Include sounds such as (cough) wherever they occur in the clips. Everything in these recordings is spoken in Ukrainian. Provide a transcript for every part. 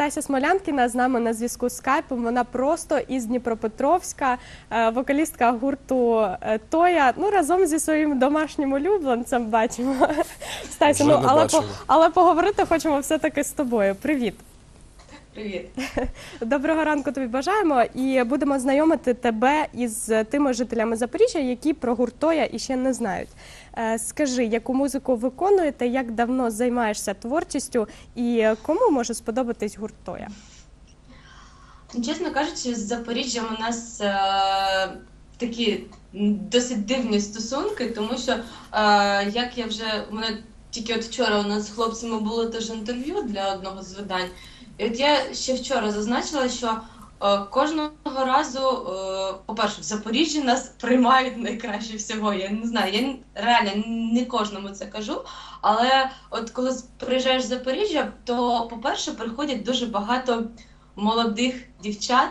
Стася Смолянкіна з нами на зв'язку з скайпом. Вона просто із Дніпропетровська, е, вокалістка гурту е, Тоя. Ну разом зі своїм домашнім улюбленцем бачимо. (laughs) Стася, ну але по, але поговорити хочемо все таки з тобою. Привіт. Привіт. (laughs) Доброго ранку тобі бажаємо і будемо знайомити тебе із тими жителями Запоріжжя, які про гурт Тоя іще не знають. Е, Скажи, яку музику виконуєте, як давно займаєшся творчістю і кому може сподобатись гурт Тоя? Ну, Чесно кажучи, з Запоріжжям у нас е, такі досить дивні стосунки, тому що е, як я вже мене тільки от вчора у нас з хлопцями було теж інтерв'ю для одного з видань. І от я ще вчора зазначила, що е, кожного разу, е, по-перше, в Запоріжжі нас приймають найкраще всього. Я не знаю, я реально не кожному це кажу. Але от коли приїжджаєш в Запоріжжя, то, по-перше, приходять дуже багато молодих дівчат.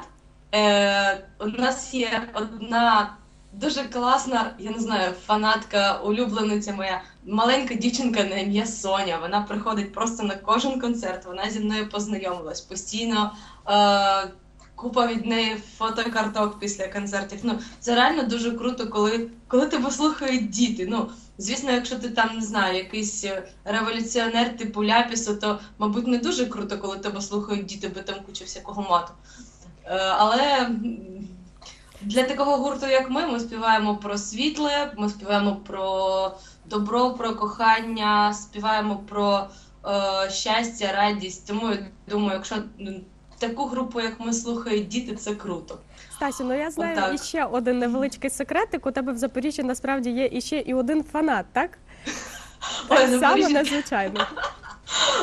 Е, у нас є одна дуже класна, я не знаю, фанатка, улюблениця моя, маленька дівчинка на ім'я Соня. Вона приходить просто на кожен концерт. Вона зі мною познайомилась постійно. Е, Купа від неї фотокарток після концертів. Ну це реально дуже круто, коли, коли тебе слухають діти. Ну звісно, якщо ти там не знаю, якийсь е, революціонер типу ляпісу, то мабуть не дуже круто, коли тебе слухають діти, бо там куча всякого мату. Е, Але для такого гурту, як ми, ми співаємо про світле, ми співаємо про добро, про кохання, співаємо про е, щастя, радість. Тому я думаю, якщо таку групу, як ми слухають діти, це круто. Стасю, ну я знаю Отак. іще один невеличкий секретик. У тебе в Запоріжжі насправді є іще і один фанат, так? Ой, Так само Запоріжжя. надзвичайно.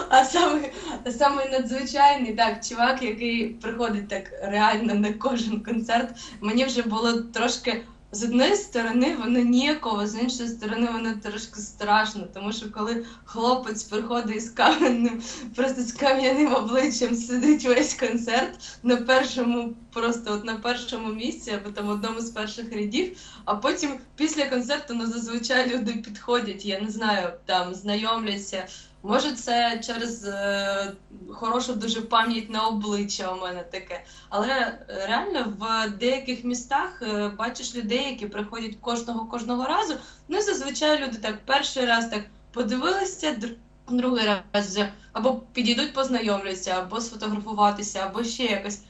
А саме, саме надзвичайний так, чувак, який приходить так реально на кожен концерт. Мені вже було трошки з однієї сторони воно ніяково, з іншої сторони воно трошки страшно, тому що коли хлопець приходить з кам'яним, просто з кам'яним обличчям сидить весь концерт на першому, просто от на першому місці, або там одному з перших рядів, а потім після концерту ну, зазвичай люди підходять, я не знаю, там знайомляться. Може, це через е, хорошу дуже пам'ять на обличчя у мене таке. Але реально в деяких містах е, бачиш людей, які приходять кожного кожного разу. Ну і зазвичай люди так перший раз так подивилися, др- другий раз вже або підійдуть, познайомляться, або сфотографуватися, або ще якось.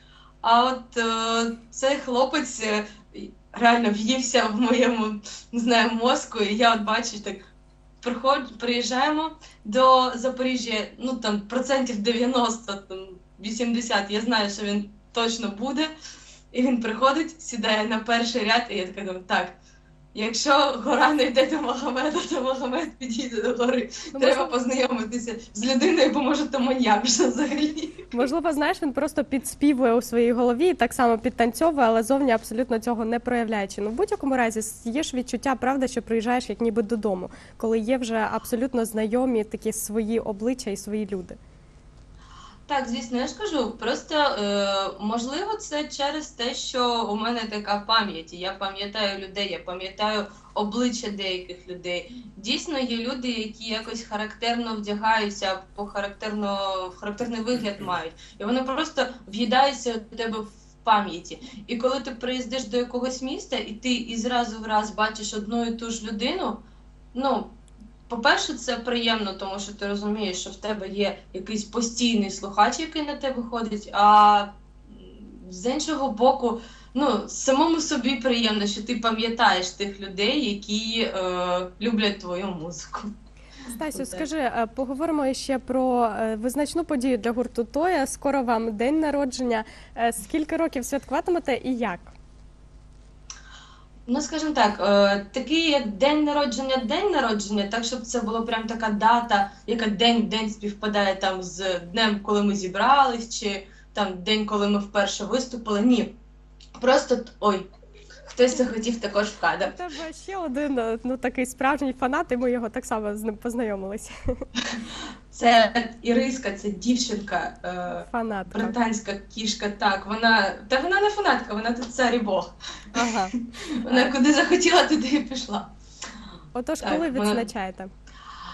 А от е, цей хлопець е, реально в'ївся в моєму не знаю, мозку, і я от бачу так. Приходь, приїжджаємо до Запоріжжя, ну там процентів 90, там 80, я знаю, що він точно буде. І він приходить, сідає на перший ряд, і я така думаю, так. Якщо гора не йде до Магомеда, то Магомед підійде до гори. Ну, Треба можливо, познайомитися з людиною, бо може то маньяк вже взагалі. можливо, знаєш, він просто підспівує у своїй голові, і так само підтанцьовує, але зовні абсолютно цього не проявляючи. Ну, в будь-якому разі є ж відчуття, правда, що приїжджаєш як ніби додому, коли є вже абсолютно знайомі такі свої обличчя і свої люди. Так, звісно, я ж кажу. Просто е, можливо, це через те, що у мене така пам'ять. Я пам'ятаю людей, я пам'ятаю обличчя деяких людей. Дійсно, є люди, які якось характерно вдягаються або характерно характерний вигляд мають, і вони просто в'їдаються у тебе в пам'яті. І коли ти приїздиш до якогось міста, і ти із разу в раз бачиш одну і ту ж людину, ну. По-перше, це приємно, тому що ти розумієш, що в тебе є якийсь постійний слухач, який на тебе ходить. А з іншого боку, ну, самому собі приємно, що ти пам'ятаєш тих людей, які е, люблять твою музику. Стасю, скажи, е, поговоримо ще про е, визначну подію для гурту Тоя. Скоро вам день народження. Е, Скільки років святкуватимете і як? Ну, скажімо так, е, такий як день народження, день народження, так щоб це було прям така дата, яка день в день співпадає там з днем, коли ми зібрались, чи там день, коли ми вперше виступили. Ні. Просто ой, хтось захотів також в У кадр. тебе ще один е, ну такий справжній фанат, і ми його так само з ним познайомилися. Це Іриска, це дівчинка, е, Фанатка. британська кішка. Так, вона та вона не фанатка, вона тут цар і Бог. Ага. Вона куди захотіла, туди і пішла. Отож, Так, коли вона- відзначаєте?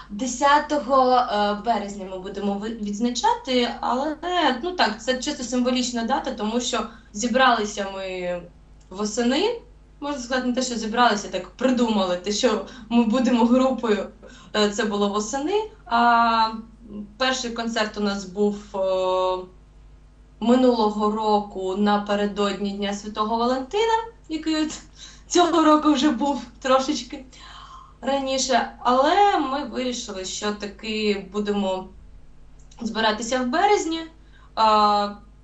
10 е, березня ми будемо відзначати, але ну так, це чисто символічна дата, тому що зібралися ми восени. Можна сказати, не те, що зібралися, так придумали те, що ми будемо групою. е, Це було восени. А перший концерт у нас був е, минулого року напередодні Дня Святого Валентина, який цього року вже був трошечки раніше. Але ми вирішили, що таки будемо збиратися в березні.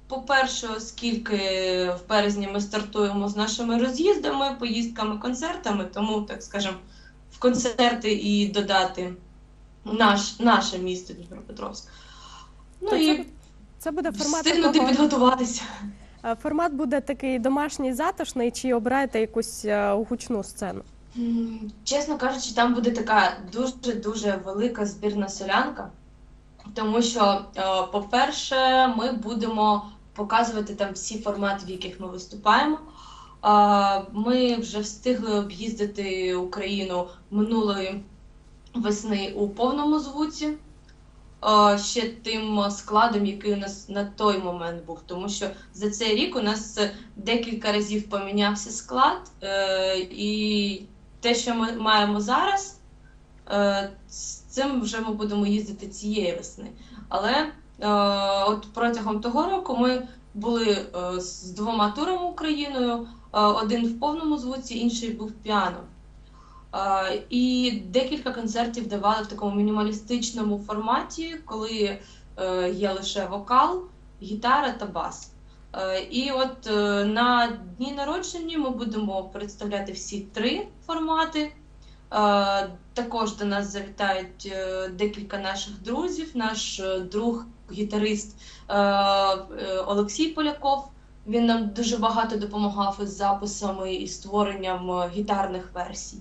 По-перше, оскільки в березні ми стартуємо з нашими роз'їздами, поїздками, концертами, тому, так скажемо, в концерти і додати наш, наше місто Дніпропетровськ. Ну То це, і це буде формат встигнути такого, підготуватися. е, формат буде такий домашній затишний, чи обираєте якусь е, гучну сцену? Чесно кажучи, там буде така дуже-дуже велика збірна солянка, тому що, е, по-перше, ми будемо показувати там всі формати, в яких ми виступаємо. Ми вже встигли об'їздити Україну минулої весни у повному звуці. Ще тим складом, який у нас на той момент був, тому що за цей рік у нас декілька разів помінявся склад, е, і те, що ми маємо зараз, е, з цим вже ми будемо їздити цієї весни. Але от протягом того року ми були е, з двома турами Україною: е, один в повному звуці, інший був піано. Е, І декілька концертів давали в такому мінімалістичному форматі, коли е, є лише вокал, гітара та бас. Е, І от е, на дні народження ми будемо представляти всі три формати. Також до нас завітають е, декілька наших друзів. Наш е, друг, гітарист е, Олексій Поляков. Він нам дуже багато допомагав із записами і створенням гітарних версій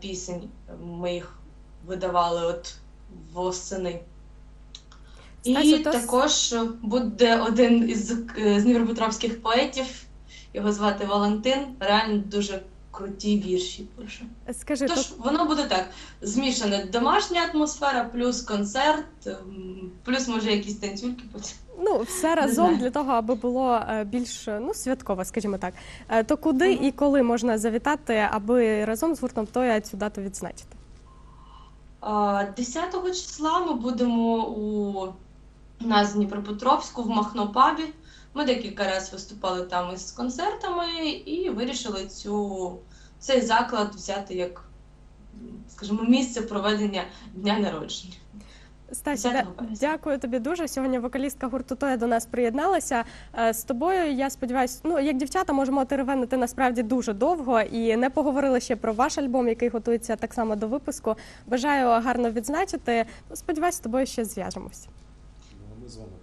пісень. Ми їх видавали от восени. І також буде один із з дніпропетровських поетів, його звати Валентин. Реально дуже круті вірші пише. Скажи, то Тож воно буде так: змішана домашня атмосфера, плюс концерт, ем, плюс може якісь танцюльки потім. Ну, все разом для того, аби було е, більш е, ну, святково, скажімо так. Е, То куди Мгм. і коли можна завітати, аби разом з гуртом Тоя цю дату відзначити? А, 10 числа ми будемо у нас в Дніпропетровську в Махнопабі. Ми декілька разів виступали там із концертами і вирішили цю, цей заклад взяти як, скажімо, місце проведення дня народження. Стасі, 10 дякую тобі дуже. Сьогодні вокалістка гурту Тоя до нас приєдналася. Е, З тобою, я сподіваюся, ну як дівчата, можемо теревенити насправді дуже довго і не поговорили ще про ваш альбом, який готується так само до випуску. Бажаю гарно відзначити. Сподіваюсь, з тобою ще зв'яжемось. Ну, Ми з вами